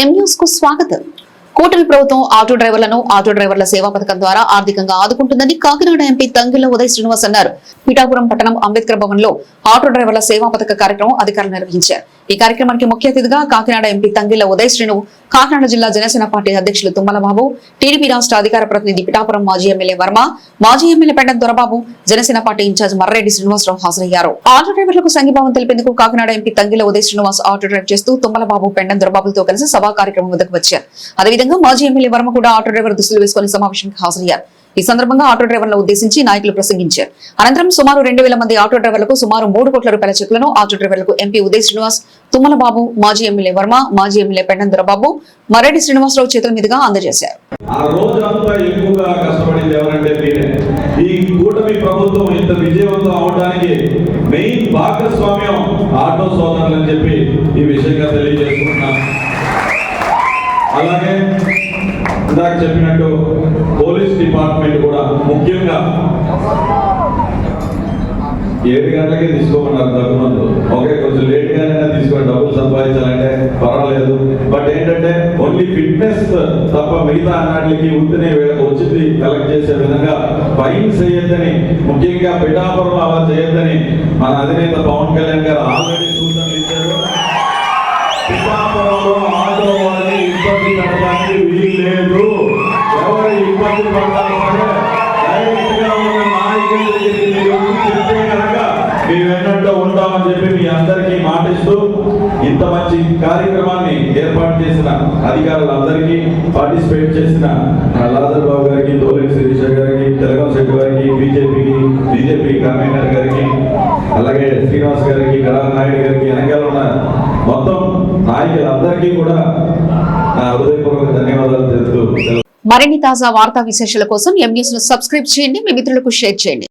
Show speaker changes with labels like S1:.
S1: ఎం కు స్వాగతం. కూటమి ప్రభుత్వం ఆటో డ్రైవర్లను ఆటో డ్రైవర్ల సేవా పథకం ద్వారా ఆర్థికంగా ఆదుకుంటుందని కాకినాడ ఎంపీ తంగిల ఉదయ్ శ్రీనివాస్ అన్నారు. పిఠాపురం పట్టణం అంబేద్కర్ భవన్లో ఆటో డ్రైవర్ల సేవా పథక కార్యక్రమం అధికారులు నిర్వహించారు. ఈ కార్యక్రమానికి ముఖ్య అతిథిగా కాకినాడ ఎంపీ తంగిల ఉదయ్ శ్రీను కాకినాడ జిల్లా జనసేన పార్టీ అధ్యక్షులు తుమ్మల బాబు టీడీపీ రాష్ట్ర అధికార ప్రతినిధి పిఠాపురం మాజీ ఎమ్మెల్యే వర్మ మాజీ MLA Pendem Dorababu Janasena party incharge Marreddy Srinivasarao హాజరయ్యారు. ఆటో డ్రైవర్లకు సంఘీభావం తెలిపేందుకు Kakinada MP Tangella Uday Srinivas auto drive చేస్తూ తుమ్మల బాబు పెండం దొరబాబులతో కలిసి సభా కార్యక్రమం వద్దకు వచ్చారు. అదేవిధంగా మాజీ ఎమ్మెల్యే వర్మ కూడా ఆటో డ్రైవర్ దుస్తులు వేసుకుని సమావేశానికి హాజరయ్యారు. ఈ సందర్భంగా ఆటో డ్రైవర్లను ఉద్దేశించి నాయకులు ప్రసంగించారు. అనంతరం సుమారు రెండు వేల మంది ఆటో డ్రైవర్లకు సుమారు మూడు కోట్ల రూపాయల చెక్కులను ఆటో డ్రైవర్లకు ఎంపీ ఉదయ్ శ్రీనివాస్ తుమ్మల బాబు మాజీ ఎమ్మెల్యే వర్మ మాజీ ఎమ్మెల్యే పెండం మరెడ్డి శ్రీనివాసరావు చేతుల మీదుగా అందజేశారు.
S2: ఈ కూటమి ప్రభుత్వం ఇంత విజయవంతం అవడానికి మెయిన్ భాగస్వామ్యం ఆటో చెప్పి ఈ విషయంగా తెలియజేసుకుంటున్నాను. అలాగే ఇందాక చెప్పినట్టు ముఖ్యంగా ఏడు గంటలకే తీసుకోమన్నారు తగ్గుమందు ఓకే కొంచెం లేట్ గానైనా తీసుకోండి డబ్బులు సంపాదించాలంటే పర్వాలేదు. బట్ ఏంటంటే ఓన్లీ ఫిట్నెస్ తప్ప మిగతా అన్నాటికి ఉత్తినే వచ్చింది కలెక్ట్ చేసే విధంగా ఫైన్ చేయొద్దని ముఖ్యంగా పిఠాపురం అలా చేయొద్దని మన అధినేత పవన్ కళ్యాణ్ గారు ఆల్రెడీ సూచనలు ఇచ్చారు. పిఠాపురంలో ఆటో వాళ్ళని ఇబ్బంది పడడానికి వీలు లేదు ఎవరు ఇబ్బంది పడతారు ఎన్నట్టు చెప్పి మీ అందరికీ మాటిస్తూ ఇంత మంచి కార్యక్రమాన్ని ఏర్పాటు చేసిన అధికారులందరికీ పార్టిసిపేట్ చేసిన లాజర్ బాబు గారికి దోలెక్ శిరీష గారికి తెలంగాణ శెట్టి గారికి బీజేపీకి బీజేపీ కన్వీనర్ గారికి అలాగే శ్రీనివాస్ గారికి గడా నాయుడు గారికి వెనకాల ఉన్న మొత్తం నాయకులందరికీ కూడా హృదయపూర్వక ధన్యవాదాలు తెలుపుతూ
S1: మరిన్ని తాజా వార్తా విశేషాల కోసం ఎం ను సబ్స్క్రైబ్ చేయండి మీ మిత్రులకు షేర్ చేయండి.